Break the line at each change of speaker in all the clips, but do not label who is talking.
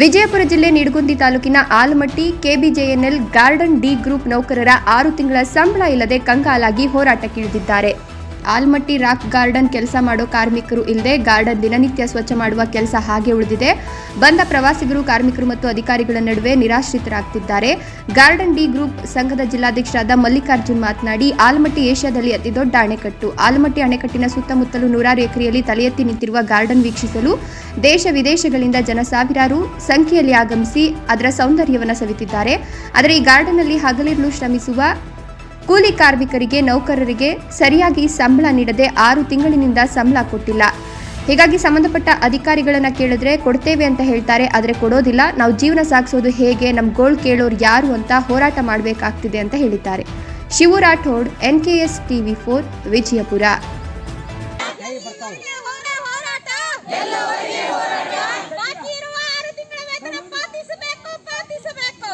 ವಿಜಯಪುರ ಜಿಲ್ಲೆ ನಿಡಗುಂದಿ ತಾಲೂಕಿನ Almatti KBJNL garden D group ನೌಕರರ ಆರು ತಿಂಗಳ ಸಂಬಳ ಇಲ್ಲದೆ ಕಂಗಾಲಾಗಿ ಹೋರಾಟಕ್ಕಿಳಿದಿದ್ದಾರೆ. ಆಲ್ಮಟ್ಟಿ ರಾಕ್ ಗಾರ್ಡನ್ ಕೆಲಸ ಮಾಡೋ ಕಾರ್ಮಿಕರು ಇಲ್ಲದೆ ಗಾರ್ಡನ್ ದಿನನಿತ್ಯ ಸ್ವಚ್ಛ ಮಾಡುವ ಕೆಲಸ ಹಾಗೆ ಉಳಿದಿದೆ. ಬಂದ ಪ್ರವಾಸಿಗರು, ಕಾರ್ಮಿಕರು ಮತ್ತು ಅಧಿಕಾರಿಗಳ ನಡುವೆ ನಿರಾಶ್ರಿತರಾಗ್ತಿದ್ದಾರೆ. ಗಾರ್ಡನ್ ಡಿ ಗ್ರೂಪ್ ಸಂಘದ ಜಿಲ್ಲಾಧ್ಯಕ್ಷರಾದ ಮಲ್ಲಿಕಾರ್ಜುನ್ ಮಾತನಾಡಿ, ಆಲ್ಮಟ್ಟಿ ಏಷ್ಯಾದಲ್ಲಿ ಅತಿದೊಡ್ಡ ಅಣೆಕಟ್ಟು. ಆಲ್ಮಟ್ಟಿ ಅಣೆಕಟ್ಟಿನ ಸುತ್ತಮುತ್ತಲು ನೂರಾರು ಎಕರೆಯಲ್ಲಿ ತಲೆ ನಿಂತಿರುವ ಗಾರ್ಡನ್ ವೀಕ್ಷಿಸಲು ದೇಶ ವಿದೇಶಗಳಿಂದ ಜನ ಸಾವಿರಾರು ಸಂಖ್ಯೆಯಲ್ಲಿ ಆಗಮಿಸಿ ಅದರ ಸೌಂದರ್ಯವನ್ನು ಸವಿತಿದ್ದಾರೆ. ಆದರೆ ಈ ಗಾರ್ಡನ್ನಲ್ಲಿ ಹಗಲಿರುಳು ಶ್ರಮಿಸುವ ಕೂಲಿ ಕಾರ್ಮಿಕರಿಗೆ, ನೌಕರರಿಗೆ ಸರಿಯಾಗಿ ಸಂಬಳ ನೀಡದೆ ಆರು ತಿಂಗಳಿನಿಂದ ಸಂಬಳ ಕೊಟ್ಟಿಲ್ಲ. ಹೀಗಾಗಿ ಸಂಬಂಧಪಟ್ಟ ಅಧಿಕಾರಿಗಳನ್ನ ಕೇಳಿದ್ರೆ ಕೊಡ್ತೇವೆ ಅಂತ ಹೇಳ್ತಾರೆ, ಆದರೆ ಕೊಡೋದಿಲ್ಲ. ನಾವು ಜೀವನ ಸಾಗಿಸೋದು ಹೇಗೆ ನಮ್ಮ ಗೋಳ್ ಕೇಳೋರು ಯಾರು ಅಂತ ಹೋರಾಟ ಮಾಡಬೇಕಾಗ್ತಿದೆ ಅಂತ ಹೇಳಿದ್ದಾರೆ. Shivu Rathod N K S TV four, Vijayapura
ಹೋರಾಟ ಬಾಕಿ ಇರುವ ಆರು ತಿಂಗಳ ವೇತನ ಪಾವತಿಸಬೇಕು ಪಾವತಿಸಬೇಕು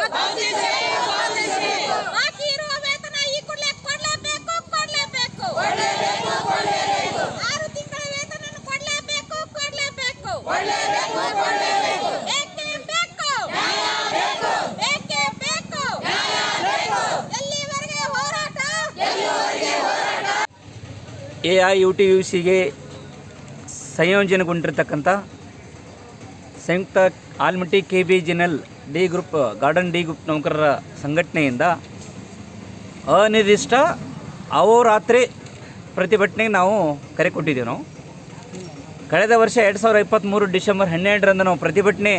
ಬಾಕಿ ಇರುವ ವೇತನ ಈ ಕೂಡಲೇ ಕೊಡ್ಲೇಬೇಕು ಕೊಡ್ಲೇಬೇಕು ಆರು ತಿಂಗಳ ವೇತನ ಕೊಡ್ಲೇಬೇಕು ಕೊಡ್ಲೇಬೇಕು ಏಕೆ ಬೇಕು ಏಕೆ ಬೇಕು ಎಲ್ಲಿವರೆಗೆ ಹೋರಾಟ
A I U T U ಸಿಗೆ ಸಂಯೋಜನೆಗೊಂಡಿರ್ತಕ್ಕಂಥ ಸಂಯುಕ್ತ Almatti K B JNL D group garden D group ನೌಕರರ ಸಂಘಟನೆಯಿಂದ ಅನಿರ್ದಿಷ್ಟ ಅವರಾತ್ರಿ ಪ್ರತಿಭಟನೆಗೆ ನಾವು ಕರೆ ಕೊಟ್ಟಿದ್ದೀವಿ ನಾವು. ಕಳೆದ ವರ್ಷ ಎರಡು ಸಾವಿರದ ಇಪ್ಪತ್ತ್ಮೂರು ಡಿಸೆಂಬರ್ ಹನ್ನೆರಡರಂದು ನಾವು ಪ್ರತಿಭಟನೆ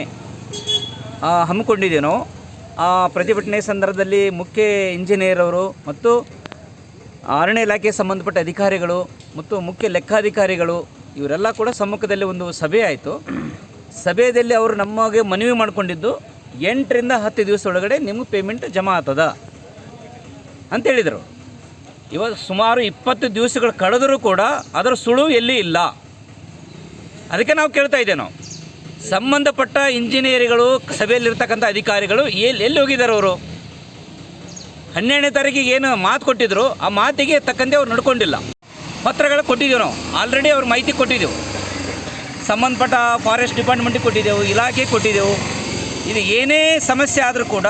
ಹಮ್ಮಿಕೊಂಡಿದ್ದೇವೆ ನಾವು. ಆ ಪ್ರತಿಭಟನೆ ಸಂದರ್ಭದಲ್ಲಿ ಮುಖ್ಯ ಇಂಜಿನಿಯರ್ ಅವರು ಮತ್ತು ಅರಣ್ಯ ಇಲಾಖೆ ಸಂಬಂಧಪಟ್ಟ ಅಧಿಕಾರಿಗಳು ಮತ್ತು ಮುಖ್ಯ ಲೆಕ್ಕಾಧಿಕಾರಿಗಳು ಇವರೆಲ್ಲ ಕೂಡ ಸಮ್ಮುಖದಲ್ಲಿ ಒಂದು ಸಭೆ ಆಯಿತು. ಸಭೆಯಲ್ಲಿ ಅವರು ನಮಗೆ ಮನವಿ ಮಾಡಿಕೊಂಡಿದ್ದು, ಎಂಟರಿಂದ ಹತ್ತು ದಿವಸ ಒಳಗಡೆ ನಿಮಗೆ ಪೇಮೆಂಟ್ ಜಮಾ ಅಂತ ಹೇಳಿದರು. ಇವಾಗ ಸುಮಾರು ಇಪ್ಪತ್ತು ದಿವಸಗಳು ಕಳೆದರೂ ಕೂಡ ಅದರ ಸುಳು ಎಲ್ಲಿ ಇಲ್ಲ. ಅದಕ್ಕೆ ನಾವು ಕೇಳ್ತಾ ಇದ್ದೇವೆ ನಾವು. ಸಂಬಂಧಪಟ್ಟ ಇಂಜಿನಿಯರ್ಗಳು ಸಭೆಯಲ್ಲಿರ್ತಕ್ಕಂಥ ಅಧಿಕಾರಿಗಳು ಎಲ್ಲಿ ಎಲ್ಲಿ ಹೋಗಿದ್ದಾರೆ ಅವರು? ಹನ್ನೆರಡನೇ ತಾರೀಕಿಗೆ ಏನು ಮಾತು ಕೊಟ್ಟಿದ್ರು, ಆ ಮಾತಿಗೆ ತಕ್ಕಂತೆ ಅವ್ರು ನಡ್ಕೊಂಡಿಲ್ಲ. ಪತ್ರಗಳು ಕೊಟ್ಟಿದ್ದೀವಿ ನಾವು. ಆಲ್ರೆಡಿ ಅವ್ರ ಮಾಹಿತಿ ಕೊಟ್ಟಿದ್ದೆವು. ಸಂಬಂಧಪಟ್ಟ ಫಾರೆಸ್ಟ್ ಡಿಪಾರ್ಟ್ಮೆಂಟಿಗೆ ಕೊಟ್ಟಿದ್ದೆವು, ಇಲಾಖೆ ಕೊಟ್ಟಿದ್ದೆವು. ಇದು ಏನೇ ಸಮಸ್ಯೆ ಆದರೂ ಕೂಡ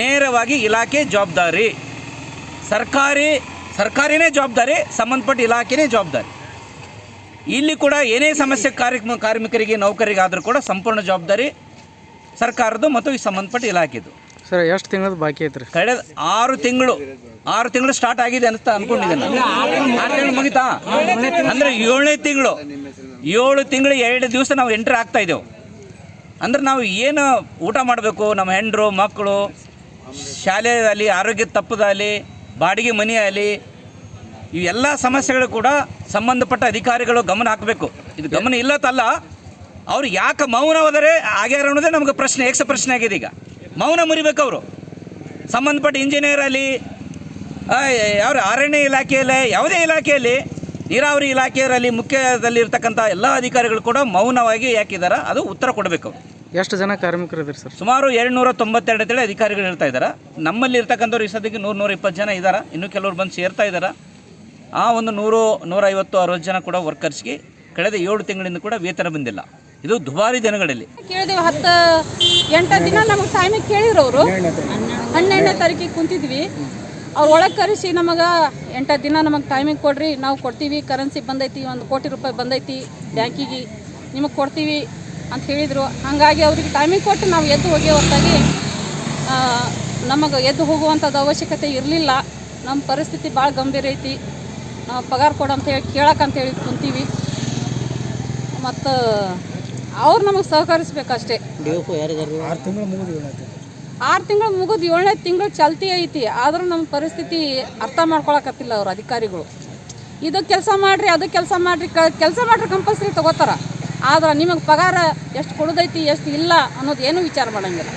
ನೇರವಾಗಿ ಇಲಾಖೆ ಜವಾಬ್ದಾರಿ. ಸರ್ಕಾರಿ, ಸರ್ಕಾರಿನೇ ಜವಾಬ್ದಾರಿ, ಸಂಬಂಧಪಟ್ಟ ಇಲಾಖೆನೇ ಜವಾಬ್ದಾರಿ. ಇಲ್ಲಿ ಕೂಡ ಏನೇ ಸಮಸ್ಯೆ ಕಾರ್ಯ ಕಾರ್ಮಿಕರಿಗೆ, ನೌಕರಿಗೆ ಕೂಡ ಸಂಪೂರ್ಣ ಜವಾಬ್ದಾರಿ ಸರ್ಕಾರದ್ದು ಮತ್ತು ಈ ಸಂಬಂಧಪಟ್ಟ ಇಲಾಖೆದು.
ಸರ್, ಎಷ್ಟು ತಿಂಗಳದ ಬಾಕಿ ಐತ್ರಿ?
ಕಳೆದ ಆರು ತಿಂಗಳು ಆರು ತಿಂಗಳು ಸ್ಟಾರ್ಟ್ ಆಗಿದೆ ಅಂತ ಅನ್ಕೊಂಡಿದ್ದೇನೆ. ಆರು ತಿಂಗಳು ಮುಗಿತಾ? ಅಂದ್ರೆ ಏಳನೇ ತಿಂಗಳು, ಏಳು ತಿಂಗಳು ಎರಡು ದಿವಸ ನಾವು ಎಂಟ್ರಿ ಆಗ್ತಾ ಇದ್ದೇವೆ. ಅಂದ್ರೆ ನಾವು ಏನು ಊಟ ಮಾಡಬೇಕು? ನಮ್ಮ ಹೆಂಡರು, ಮಕ್ಕಳು, ಶಾಲೆಯಲ್ಲಿ ಆರೋಗ್ಯ ತಪ್ಪದಲ್ಲಿ ಬಾಡಿಗೆ ಮನೆ ಆಗಲಿ ಇವೆಲ್ಲ ಸಮಸ್ಯೆಗಳು ಕೂಡ ಸಂಬಂಧಪಟ್ಟ ಅಧಿಕಾರಿಗಳು ಗಮನ ಹಾಕಬೇಕು. ಇದು ಗಮನ ಇಲ್ಲತ್ತಲ್ಲ, ಅವ್ರು ಯಾಕೆ ಮೌನವಾದರೆ ಆಗ್ಯಾರ ಅನ್ನೋದೇ ನಮಗೆ ಪ್ರಶ್ನೆ, ಏಕ್ಸ ಪ್ರಶ್ನೆ ಆಗಿದೆ ಈಗ. ಮೌನ ಮುರಿಬೇಕು ಅವರು ಸಂಬಂಧಪಟ್ಟ ಇಂಜಿನಿಯರ್ ಅಲ್ಲಿ ಯಾವ ಅರಣ್ಯ ಇಲಾಖೆಯಲ್ಲಿ ಯಾವುದೇ ಇಲಾಖೆಯಲ್ಲಿ ನೀರಾವರಿ ಇಲಾಖೆಯಲ್ಲಿ ಮುಖ್ಯದಲ್ಲಿ ಇರ್ತಕ್ಕಂಥ ಎಲ್ಲ ಅಧಿಕಾರಿಗಳು ಕೂಡ ಮೌನವಾಗಿ ಯಾಕಿದ್ದಾರೆ ಅದು ಉತ್ತರ ಕೊಡಬೇಕು.
ಎಷ್ಟು ಜನ ಕಾರ್ಮಿಕರು ಇದ್ದಾರೆ ಸರ್?
ಸುಮಾರು ಎರಡುನೂರ ತೊಂಬತ್ತೆರಡು ಅಂತೇಳಿ ಅಧಿಕಾರಿಗಳು ಇರ್ತಾ ಇದ್ದಾರೆ ನಮ್ಮಲ್ಲಿ ಇರ್ತಕ್ಕಂಥವ್ರು ಈ ಸದ್ಯಕ್ಕೆ ನೂರು ನೂರ ಇಪ್ಪತ್ತು ಜನ ಇದ್ದಾರೆ ಇನ್ನೂ ಕೆಲವರು ಬಂದು ಸೇರ್ತಾ ಇದ್ದಾರೆ ಆ ಒಂದು ನೂರು ನೂರೈವತ್ತು ಅರವತ್ತು ಜನ ಕೂಡ ವರ್ಕರ್ಸ್ಗೆ ಕಳೆದ ಏಳು ತಿಂಗಳಿಂದ ಕೂಡ ವೇತನ ಬಂದಿಲ್ಲ. ಇದು ದುಬಾರಿ ದಿನಗಳಲ್ಲಿ.
ಕೇಳಿದೀವಿ, ಹತ್ತು, ಎಂಟು ದಿನ ನಮಗೆ ಟೈಮಿಗೆ ಕೇಳಿದ್ರು ಅವರು ಹನ್ನೆರಡನೇ ತಾರೀಕಿಗೆ ಕುಂತಿದ್ವಿ. ಅವ್ರು ಒಳಗೆ ಕರೆಸಿ ನಮಗೆ ಎಂಟು ದಿನ ನಮಗೆ ಟೈಮಿಗೆ ಕೊಡ್ರಿ. ನಾವು ಕೊಡ್ತೀವಿ ಕರೆನ್ಸಿ ಬಂದೈತಿ, ಒಂದು ಕೋಟಿ ರೂಪಾಯಿ ಬಂದೈತಿ ಬ್ಯಾಂಕಿಗೆ ನಿಮಗೆ ಕೊಡ್ತೀವಿ ಅಂತ ಹೇಳಿದರು. ಹಾಗಾಗಿ ಅವ್ರಿಗೆ ಟೈಮಿಗೆ ಕೊಟ್ಟು ನಾವು ಎದ್ದು ಹೋಗಿ ಹೊರತಾಗಿ ನಮಗೆ ಎದ್ದು ಹೋಗುವಂಥದ್ದು ಅವಶ್ಯಕತೆ ಇರಲಿಲ್ಲ. ನಮ್ಮ ಪರಿಸ್ಥಿತಿ ಭಾಳ ಗಂಭೀರ ಐತಿ. ನಾವು ಪಗಾರ ಕೊಡು ಅಂತ ಹೇಳಿ ಕೇಳಕ್ಕಂತ ಹೇಳಿ ಕುಂತೀವಿ. ಮತ್ತು ಅವ್ರು ನಮಗೆ ಸಹಕರಿಸ್ಬೇಕಷ್ಟೇ. ಆರು ತಿಂಗಳು ಮುಗಿದು ಏಳನೇ ತಿಂಗಳು. ಚಲ್ತಿ ಐತಿ. ಆದರೂ ನಮ್ಮ ಪರಿಸ್ಥಿತಿ ಅರ್ಥ ಮಾಡ್ಕೊಳಕತ್ತಿಲ್ಲ ಅವ್ರು ಅಧಿಕಾರಿಗಳು. ಇದು ಕೆಲಸ ಮಾಡಿರಿ ಅದು ಕೆಲಸ ಮಾಡಿರಿ ಕೆಲಸ ಮಾಡ್ರಿ ಕಂಪಲ್ಸರಿ ತಗೋತಾರ. ಆದ್ರೆ ನಿಮಗೆ ಪಗಾರ ಎಷ್ಟು ಕೊಡೋದೈತಿ ಎಷ್ಟು ಇಲ್ಲ ಅನ್ನೋದು ಏನು ವಿಚಾರ ಮಾಡಂಗಿಲ್ಲ.